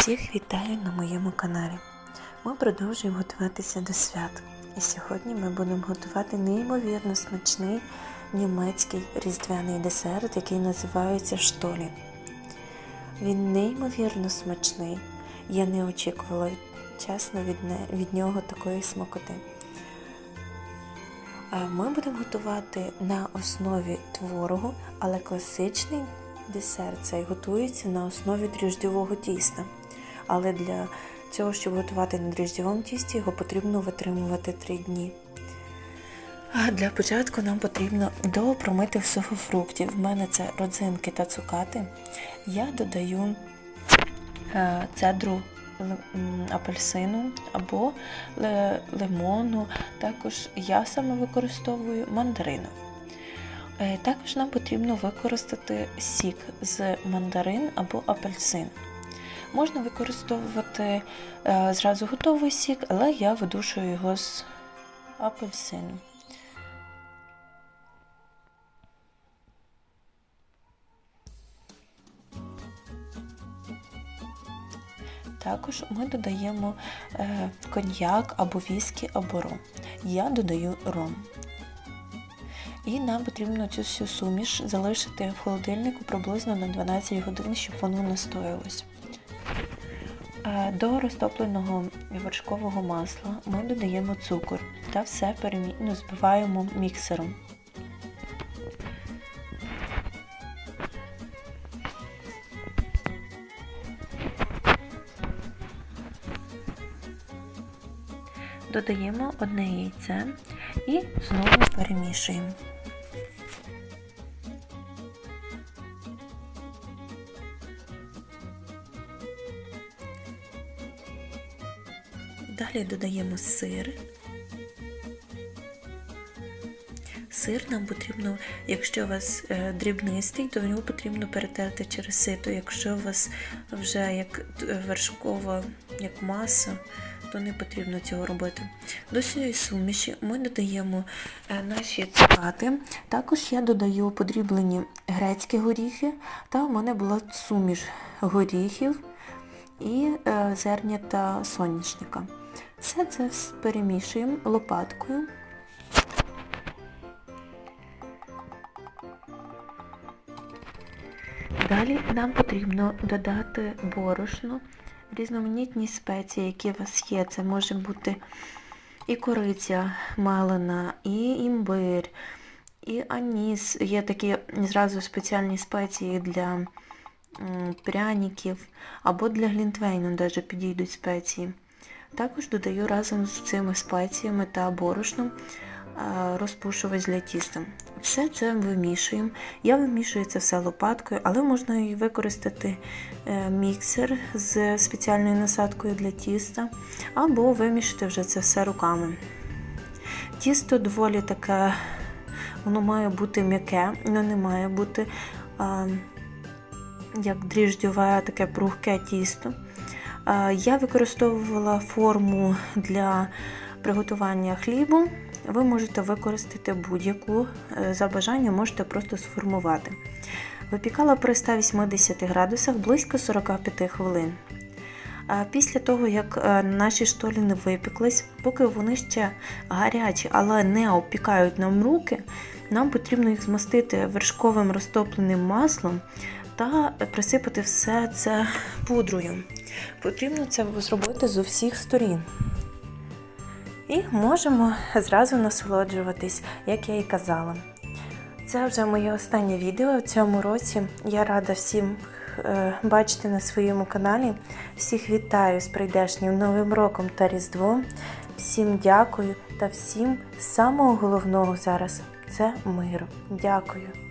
Всіх вітаю на моєму каналі. Ми продовжуємо готуватися до свят. І сьогодні ми будемо готувати неймовірно смачний німецький різдвяний десерт, який називається штолі. Він неймовірно смачний. Я не очікувала чесно від, не, від нього такої смакоти. Ми будемо готувати на основі творогу, але класичний десерт цей готується на основі дріжджового тіста. Але для цього, щоб готувати на дріжджовому тісті, його потрібно витримувати 3 дні. Для початку нам потрібно допромити сухофруктів. В мене це родзинки та цукати. Я додаю е, цедру апельсину або лимону. Також я саме використовую мандарину. Е, Також нам потрібно використати сік з мандарин або апельсин. Можна використовувати е, зразу готовий сік, але я видушую його з апельсину. Також ми додаємо е, коньяк або віскі, або ром. Я додаю ром. І нам потрібно цю всю суміш залишити в холодильнику приблизно на 12 годин, щоб воно настоялось. Е, До розтопленого вершкового масла ми додаємо цукор та все перемінно збиваємо міксером. Додаємо одне яйце і знову перемішуємо. Далі додаємо сир. Сир нам потрібно, якщо у вас е, дрібнистий, то в нього потрібно перетерти через сито. Якщо у вас вже як е, вершкова, як маса, то не потрібно цього робити. До цієї суміші ми додаємо е, наші цукати. Також я додаю подріблені грецькі горіхи, та в мене була суміш горіхів і е, зернята соняшника. Все це перемішуємо лопаткою. Далі нам потрібно додати борошно, різноманітні спеції, які у вас є. Це може бути і кориця малина, і імбир, і аніс. Є такі зразу спеціальні спеції для пряників, або для глінтвейну навіть підійдуть спеції. Також додаю разом з цими спеціями та борошном а, розпушувач для тіста. Все це вимішуємо. Я вимішую це все лопаткою, але можна і використати е, міксер з спеціальною насадкою для тіста, або вимішати вже це все руками. Тісто доволі таке, воно має бути м'яке, воно не має бути а, як дріждьове таке прухке тісто. Я використовувала форму для приготування хлібу. Ви можете використати будь-яку е, за бажанням, можете просто сформувати. Випікала при 180 градусах близько 45 хвилин. Після того, як е, наші штоліни випеклись, поки вони ще гарячі, але не обпікають нам руки, нам потрібно їх змастити вершковим розтопленим маслом та присипати все це пудрою. Потрібно це зробити з усіх сторін. І можемо зразу насолоджуватись, як я і казала. Це вже моє останнє відео в цьому році. Я рада всім е, бачити на своєму каналі. Всіх вітаю з прийдешнім Новим роком та Різдвом. Всім дякую та всім самого головного зараз це миру. Дякую.